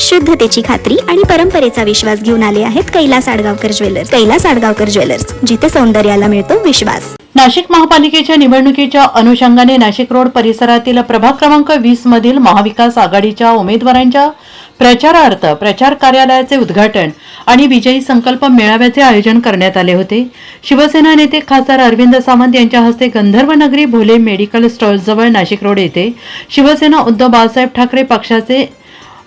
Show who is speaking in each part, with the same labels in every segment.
Speaker 1: शुद्धतेची खात्री आणि परंपरेचा विश्वास घेऊन आले आहेत कैलास आडगावकर ज्वेलर्स. कैलास आडगावकर ज्वेलर्स जिथे सौंदर्याला मिळतो विश्वास.
Speaker 2: नाशिक महापालिकेच्या निवडणुकीच्या अनुषंगाने नाशिक रोड परिसरातील प्रभाग क्रमांक वीस मधील महाविकास आघाडीच्या उमेदवारांच्या प्रचारार्थ प्रचार कार्यालयाचे उद्घाटन आणि विजयी संकल्प मेळाव्याचे आयोजन करण्यात आले होते. शिवसेना नेते खासदार अरविंद सावंत यांच्या हस्ते गंधर्व नगरी भोले मेडिकल स्टॉल्सजवळ नाशिक रोड येथे शिवसेना उद्धव बाळासाहेब ठाकरे पक्षाचे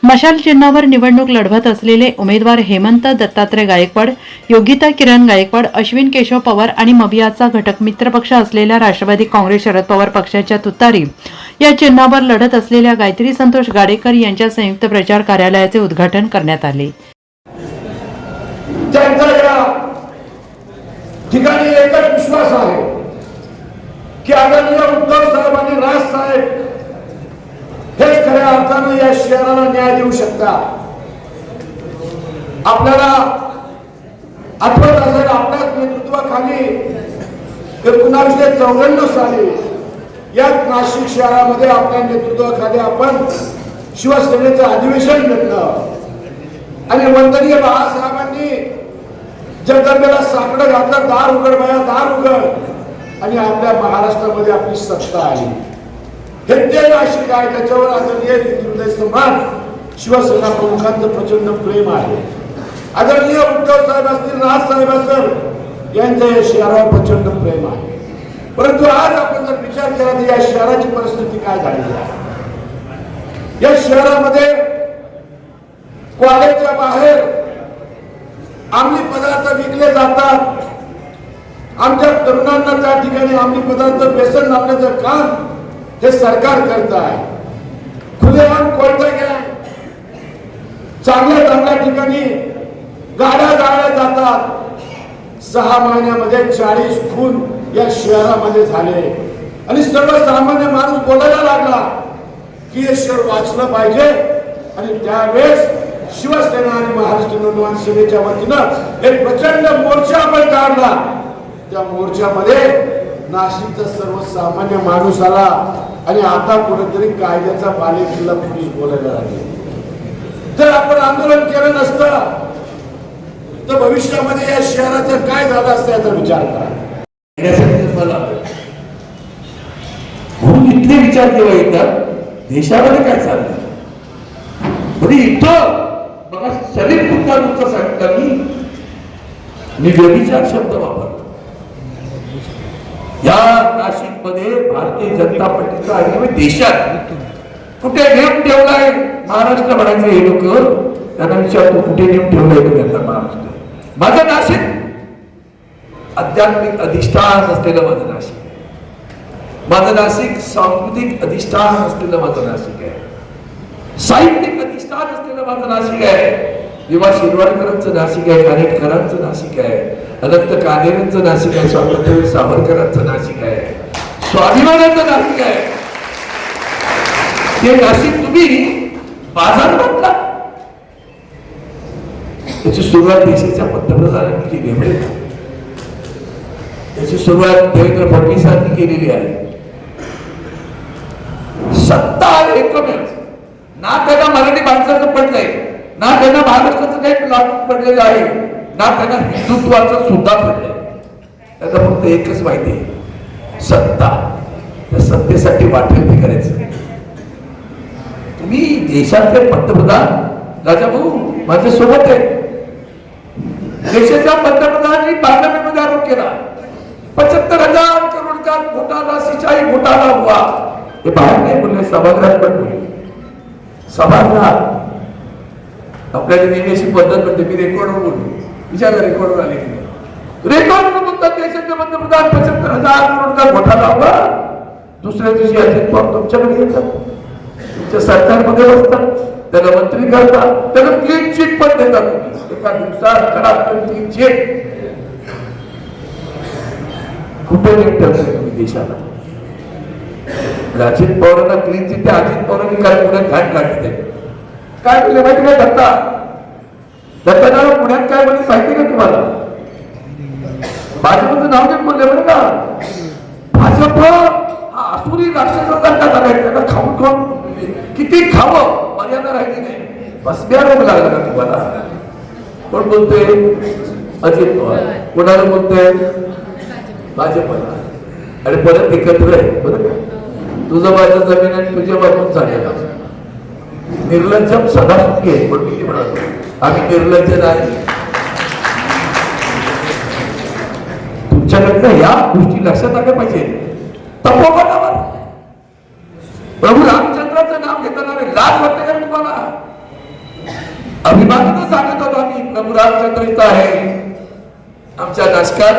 Speaker 2: मशाल चिन्हावर निवडणूक लढवत असलेले उमेदवार हेमंत दत्तात्रय गायकवाड योगिता किरण गायकवाड अश्विन केशव पवार आणि मबियाचा घटक मित्रपक्ष असलेल्या राष्ट्रवादी काँग्रेस शरद पवार पक्षाच्या तुतारी. या चिन्हावर लढत असलेल्या गायत्री संतोष गाडेकर यांच्या संयुक्त प्रचार कार्यालयाचे उद्घाटन करण्यात आले.
Speaker 3: ठिकाणी एकच विश्वास आहे की आदरणीय उद्धव साहेब या शहराला न्याय देऊ शकता. आपल्याला आठवत असेल आपल्याच नेतृत्वाखाली एकोणावीसशे चौऱ्याण्णव साली या नाशिक शहरामध्ये आपल्या नेतृत्वाखाली आपण शिवसेनेचं अधिवेशन घेतलं. आणि वंदनीय बाळासाहेबांनी जगदंबेला साकडं घातलं दार उघड बाया दार उघड. आणि आपल्या महाराष्ट्रामध्ये आपली सत्ता आली. हे ते काय त्याच्यावर आदरणीय हृदय समाज शिवसेना प्रमुखांचं प्रचंड प्रेम आहे. आदरणीय उद्धव साहेब असतील राज साहेब असतील यांच्या या शहरावर प्रचंड प्रेम आहे. परंतु आज आपण जर विचार केला तर या शहराची परिस्थिती काय झालेली आहे? या शहरामध्ये कॉलेजच्या बाहेर आम्ही पदार्थ विकले जातात. आमच्या तरुणांना त्या ठिकाणी आम्ही पदार्थ व्यसन लावण्याचं काम हे सरकार करत आहे खुलेआम कोणतं गेला चांगल्या चांगल्या ठिकाणी गाड्या जाळल्या जातात. सहा महिन्यामध्ये चाळीस खून या शहरामध्ये झाले. आणि सर्वसामान्य माणूस बोलायला लागला की हे शहर वाचलं पाहिजे. आणि त्यावेळेस शिवसेना आणि महाराष्ट्र नवनिर्माण सेनेच्या वतीनं एक प्रचंड मोर्चा आपण काढला. त्या मोर्चामध्ये नाशिकचा सर्वसामान्य माणूस आला आणि आता कुठेतरी कायद्याचा बालेकिल्ला पोलीस बोलायला लागले. जर आपण आंदोलन केलं नसतं तर भविष्यामध्ये या शहराचं काय झालं असतं याचा विचार करा.
Speaker 4: मला म्हणून इथले विचार केव्हा येतात? देशामध्ये काय चाललं म्हणजे इथं बघा सलीम मुद्दा सांगितलं मी मी व्यभिचार शब्द वापरतो. या नाशिकमध्ये भारतीय जनता पार्टीचा आणि देशात कुठे नेम ठेवलाय? महाराष्ट्र म्हणायचे हे लोक त्यांना विचारतो कुठे नेम ठेवलाय तो त्यांना महाराष्ट्र? माझं नाशिक आध्यात्मिक अधिष्ठान असलेलं माझं नाशिक माझं नाशिक सांस्कृतिक अधिष्ठान असलेलं माझं नाशिक आहे. साहित्यिक अधिष्ठान असलेलं माझं नाशिक आहे. विवा शिरवाडकरांचं नाशिक आहे कानेटकरांचं नाशिक आहे. अनंत कानेरांचं नाशिक आहे स्वातंत्र्यवीर सावरकरांचं नाशिक आहे स्वाभिमानाचं नाशिक आहे. ते नाशिक तुम्ही बाजार म्हटला त्याची सुरुवात देशाच्या पंतप्रधानांनी केली आहे. त्याची सुरुवात देवेंद्र फडणवीसांनी केलेली आहे. सत्ता एकमेव. ना त्यांना मराठी माणसाचं पडलंय ना त्यांना महाराष्ट्राचं काही प्लॉट पडलेलं आहे. ना त्यांना हिंदुत्वाचं सुद्धा पडलंय त्यांना फक्त एकच माहिती आहे. सत्ता. त्या सत्तेसाठी वाटेल ते करायचं. तुम्ही देशातले पंतप्रधान राजाभाऊ माझ्या सोबत आहे. देशाच्या पंतप्रधानांनी पार्लमेंटमध्ये आरोप केला. पचहत्तर हजार करोड का घोटाळा सिंचाई घोटाळा हुआ. हे बाहेर नाही बोलले सभागृहात पण बोलले. सभागृहात. आपल्याला नेहमी अशी पद्धत म्हणते मी रेकॉर्डवर बोललो. विचार रेकॉर्डवर आले की नाही रेकॉर्डवर बोलतात देशाचे पंतप्रधान पंच्याहत्तर हजार करोडचा घोटाला हुआ दुसऱ्या दिवशी अजित पवार तुमच्याकडे येतात तुमच्या सरकारमध्ये बसतात त्याला मंत्री करतात त्याला क्लीन चिट पण देतात एका दिवसात करा क्लीन चिट कुठे नीट ठेवताय तुम्ही देशाला अजित पवारांना क्लीन चिट त्या अजित पवारांनी काय पुण्यात घाट घातले काय केलं माहिती काय करतात दत्ताला पुण्यात काय म्हणजे माहिती का तुम्हाला? भाजपचं नाव घेऊन बोलले बरं का? भाजप हा असुरी राक्षसाचा झालाय? त्याला खाऊन खाऊन किती खावं? मर्यादा राहिली नाही. बसब्या रोग लागला का तुम्हाला? कोण बोलतोय? अजित पवार. कोणाला बोलतोय? भाजपला. आणि परत एकत्र आहे बरं का? तुझं माझं जमीन आणि तुझ्या बाजून चालेल निर्लज्जम सदा सुखी आहे पण किती म्हणालो? आम्ही निर्लज्ज आहे तुमच्याकडनं या गोष्टी लक्षात आल्या पाहिजे. तपोवनावर. प्रभू रामचंद्राचं नाव घेताना लाज वाटते का तुम्हाला अभिमानानं सांगत होतो आम्ही प्रभू रामचंद्र इथं आहे. आमच्या नाशकात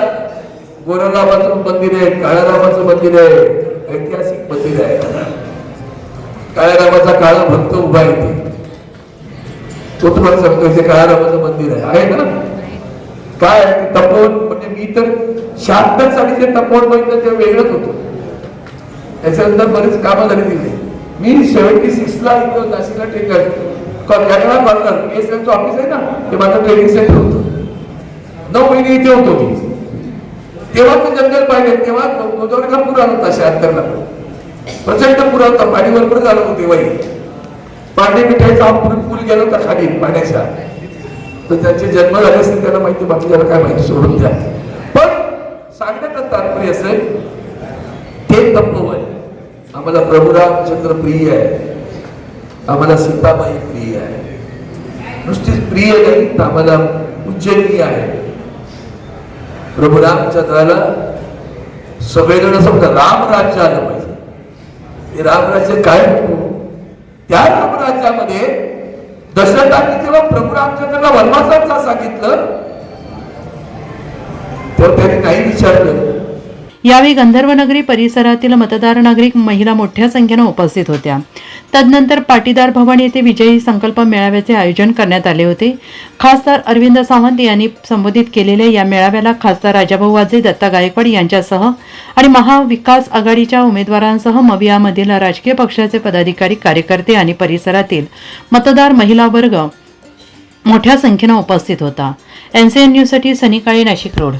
Speaker 4: गोरारामाचं मंदिर आहे काळारामाचं मंदिर आहे ऐतिहासिक मंदिर आहे. काळारामाचा काळा भक्त उभा आहे तो तुम्हाला सांगतो इथे काळारामाचं मंदिर आहे. आहे ना? काय आहे? तपोवन म्हणजे मी तर शहात्तर ते तपोवन बघितलं ते वेगळंच होतो. त्याच्यानंतर बरेच कामं झाली तिथे. मी सेव्हन्टी सिक्सला इथं नाशिकला ट्रेन कॅनडा कॉर्नर एस एलचं ऑफिस आहे ना? ते माझं ट्रेनिंग सेंटर होतं. नऊ महिने इथे होतो मी. तेव्हा ते जंगल पाहिले. तेव्हा गोदावरीला पूर आला होता शहात्तरला. प्रचंड पूर होता. पाणी भरपूर झालं होते तेव्हाही. पाणी मिठाईचा हा पूल पूल गेला होता खाली पाण्याच्या. तर त्यांचे जन्म झाले असतील त्यांना माहिती बाकी त्याला काय माहिती सोडून द्या. पण सांगण्याचा तात्पर्य असेल ते तत्ववन आम्हाला प्रभुरामचंद्र प्रिय आहे. आम्हाला सीताबाई प्रिय आहे. नुसतीच प्रिय नाही तर आम्हाला उज्जैनी आहे. प्रभू रामचंद्राला सगळेजण समजा रामराज्य आलं पाहिजे. हे रामराज्य काय? त्या रामराज्यामध्ये दशरथांनी जेव्हा प्रभू रामचंद्राला वनवासाचा सांगितलं तेव्हा त्यांनी नाही विचारलं.
Speaker 2: यावेळी गंधर्वनगरी परिसरातील मतदार नागरिक महिला मोठ्या संख्येनं उपस्थित होत्या. तदनंतर पाटीदार भवन येथे विजयी संकल्प मेळाव्याचे आयोजन करण्यात आले होते. खासदार अरविंद सावंत यांनी संबोधित केलेल्या या मेळाव्याला खासदार राजाभाऊ वाजे दत्ता गायकवाड यांच्यासह आणि महाविकास आघाडीच्या उमेदवारांसह मवियामधील राजकीय पक्षाचे पदाधिकारी कार्यकर्ते आणि परिसरातील मतदार महिला वर्ग मोठ्या संख्येनं उपस्थित होता. एनसीएन न्यूजसाठी सनी काळे नाशिक रोड.